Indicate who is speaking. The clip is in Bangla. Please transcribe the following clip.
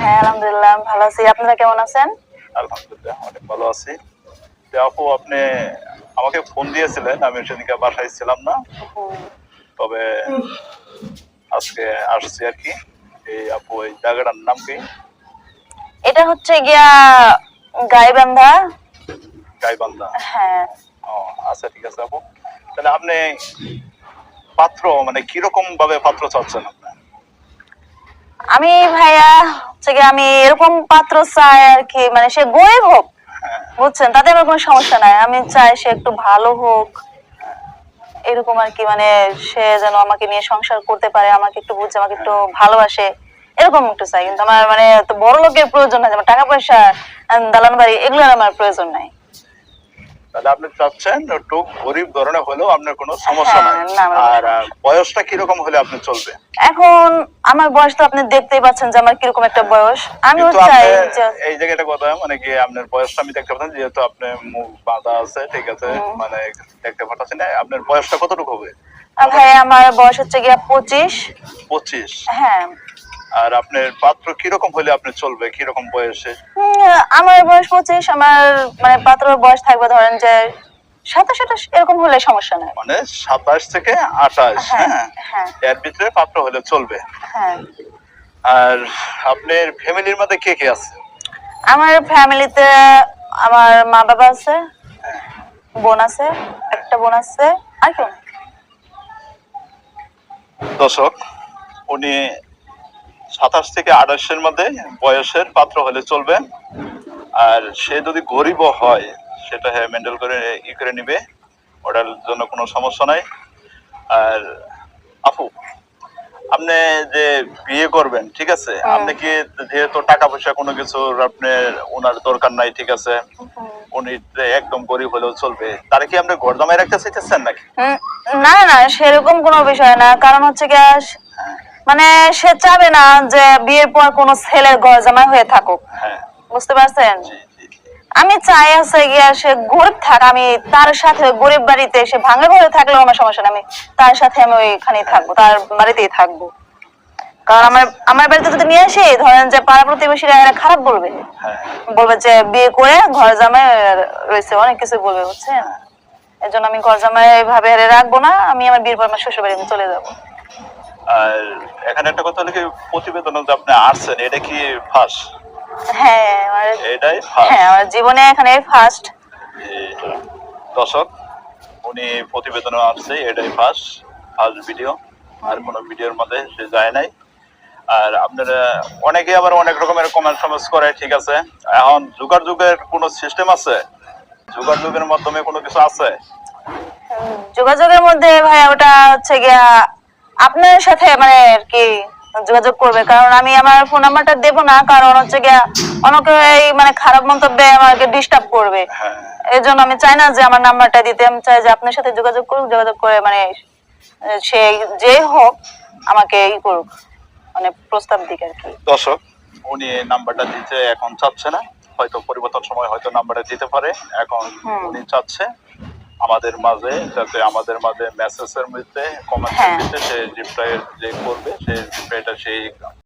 Speaker 1: হ্যাঁ আলহামদুলিল্লাহ ভালো আছি। আপনারা কেমন আছেন?
Speaker 2: আলহামদুলিল্লাহ অনেক ভালো আছি। তো আপু আপনি আমাকে ফোন দিয়েছিলেন আমি সেদিনকে বাসায় ছিলাম না। তবে আজকে আসছি আর কি। এই আপু এই জায়গাটার নাম কি?
Speaker 1: এটা হচ্ছে গিয়া গাইবান্ধা।
Speaker 2: গাইবান্ধা।
Speaker 1: হ্যাঁ।
Speaker 2: ও আচ্ছা ঠিক আছে আপু। তাহলে আপনি পাত্র মানে কীরকম ভাবে পাত্র চাচ্ছেন আপনি?
Speaker 1: আমি ভাইয়া হচ্ছে কি আমি এরকম পাত্র চাই আর কি মানে সে গরিব হোক
Speaker 2: হ্যাঁ।
Speaker 1: বুঝছেন? তাতে আমার কোনো সমস্যা নাই। আমি চাই সে একটু ভালো হোক। এরকম আর কি মানে সে যেন আমাকে নিয়ে সংসার করতে পারে আমাকে একটু বুঝে আমাকে একটু ভালোবাসে এরকম একটু চাই। কিন্তু আমার মানে বড় লোকের প্রয়োজন নাই যেমন টাকা পয়সা দালান বাড়ি এগুলোর আমার প্রয়োজন নাই।
Speaker 2: তাহলে আপনি চাচ্ছেন একটু গরিব ধরনের হলেও আপনার কোনো সমস্যা
Speaker 1: হ্যাঁ,
Speaker 2: নাই আর বয়সটা কীরকম হলে আপনি চলবে?
Speaker 1: এখন আমার বয়স তো আপনি দেখতেই পাচ্ছেন যে আমার কীরকম একটা বয়স। আমিও
Speaker 2: কিন্তু
Speaker 1: চাই
Speaker 2: এই জায়গাটা কথা মানে কি আপনার বয়সটা আমি দেখতে পাচ্ছেন যেহেতু আপনার মুখ বাঁধা আছে ঠিক আছে মানে দেখতে পাচ্ছেন না আপনার বয়সটা কতটুকু হবে?
Speaker 1: ভাই আমার বয়স হচ্ছে গিয়া পঁচিশ।
Speaker 2: পঁচিশ।
Speaker 1: হ্যাঁ।
Speaker 2: আর আপনার পাত্র কীরকম হলে আপনি চলবে? কীরকম বয়সে?
Speaker 1: আমার বয়স পঁচিশ আমার মানে পাত্রর বয়স থাকবে ধরেন যে সাতাশ আঠাশ এরকম হলে সমস্যা নাই।
Speaker 2: মানে সাতাশ থেকে আঠাশ
Speaker 1: হ্যাঁ
Speaker 2: হ্যাঁ?
Speaker 1: হ্যাঁ।
Speaker 2: এর ভিতরে পাত্র হলে চলবে।
Speaker 1: হ্যাঁ।
Speaker 2: আর আপনার ফ্যামিলির মধ্যে কে কে আছে?
Speaker 1: আমার ফ্যামিলিতে আমার মা বাবা আছে বোন আছে একটা বোন আছে আর কেউ না।
Speaker 2: দর্শক উনি সাতাশ থেকে আঠাশের মধ্যে বয়সের পাত্র হলে চলবে। আর সে যদি গরিবও হয় সেটা হ্যাঁ মেন্টেল করে ই করে নিবে। ওটার জন্য কোনো সমস্যা নাই। আর আপু আপনি যে বিয়ে করবেন ঠিক আছে? আপনি কি যেহেতু টাকা পয়সা কোনো কিছু আপনার ওনার দরকার নাই ঠিক আছে? উনি একদম গরিব হলেও চলবে। তারা কি আপনি ঘর জামাই রাখতে চাইতেছেন নাকি?
Speaker 1: না না সেরকম কোনো বিষয় না। কারণ হচ্ছে গিয়া মানে সে চাবে না যে বিয়ের পর কোনো ছেলের ঘর জামাই হয়ে থাকুক।
Speaker 2: হ্যাঁ।
Speaker 1: বুঝতে পারছেন। আমি চাই আছে গিয়া সে গরিব থাক আমি তার সাথে গরিব বাড়িতে সে ভাঙা ঘরে থাকলেও আমার সমস্যা নেই আমি তার সাথে আমি ওইখানেই থাকব তার বাড়িতেই থাকব। কারণ আমার আমার বাড়িতে যদি নিয়ে আসি ধরেন যে পাড়া প্রতিবেশীরা এরা খারাপ বলবে।
Speaker 2: হ্যাঁ।
Speaker 1: বলবে যে বিয়ে করে ঘর জামাই রয়েছে অনেক কিছু বলবে বুঝছেন? এর জন্য আমি ঘর জামাই ভাবে রাখব না আমি আমার বিয়ের পর আমার শ্বশুর বাড়ি চলে যাব।
Speaker 2: এখানে একটা কথা কি প্রতিবেদন যে আপনি আসছেন এটা কি ফাঁস
Speaker 1: হ্যাঁ আমার
Speaker 2: এটাই
Speaker 1: হ্যাঁ আমার জীবনে এখানে ফার্স্ট
Speaker 2: দর্শক উনি প্রতিবেদনে আসছে এটাই ফাঁস ফার্স্ট ভিডিও আর কোনো ভিডিওর মধ্যে সে যায় নাই। আর আপনারা অনেকে আবার অনেক রকমের কমেন্ট সমেন্স করে ঠিক আছে? এখন যুগার যুগের কোনো সিস্টেম আছে? যুগার যুগের মাধ্যমে কোনো কিছু আছে?
Speaker 1: যোগাযোগের মধ্যে ভাই ওটা হচ্ছে গিয়া আপনার সাথে মানে আর কি যোগাযোগ করবে কারণ আমি আমার ফোন নাম্বারটা দেবো না কারণ হচ্ছে গিয়া অনেকে এই মানে খারাপ মন্তব্যে আমাকে ডিস্টার্ব করবে।
Speaker 2: হ্যাঁ।
Speaker 1: এই জন্য আমি চাই না যে আমার নাম্বারটা দিতে আমি চাই যে আপনার সাথে যোগাযোগ করুক যোগাযোগ করে মানে সে যে হোক আমাকে ই করুক মানে প্রস্তাব দিক আর কি।
Speaker 2: দর্শক উনি নাম্বারটা দিতে এখন চাচ্ছে না হয়তো পরিবর্তন সময় হয়তো নাম্বারটা দিতে পারে এখন। উনি চাচ্ছে। আমাদের মাঝে যাতে আমাদের মাঝে মেসেজের মধ্যে কমেন্টের
Speaker 1: হ্যাঁ।
Speaker 2: মধ্যে সে রিপ্লাই যে করবে সে রিপ্লাইটা সেই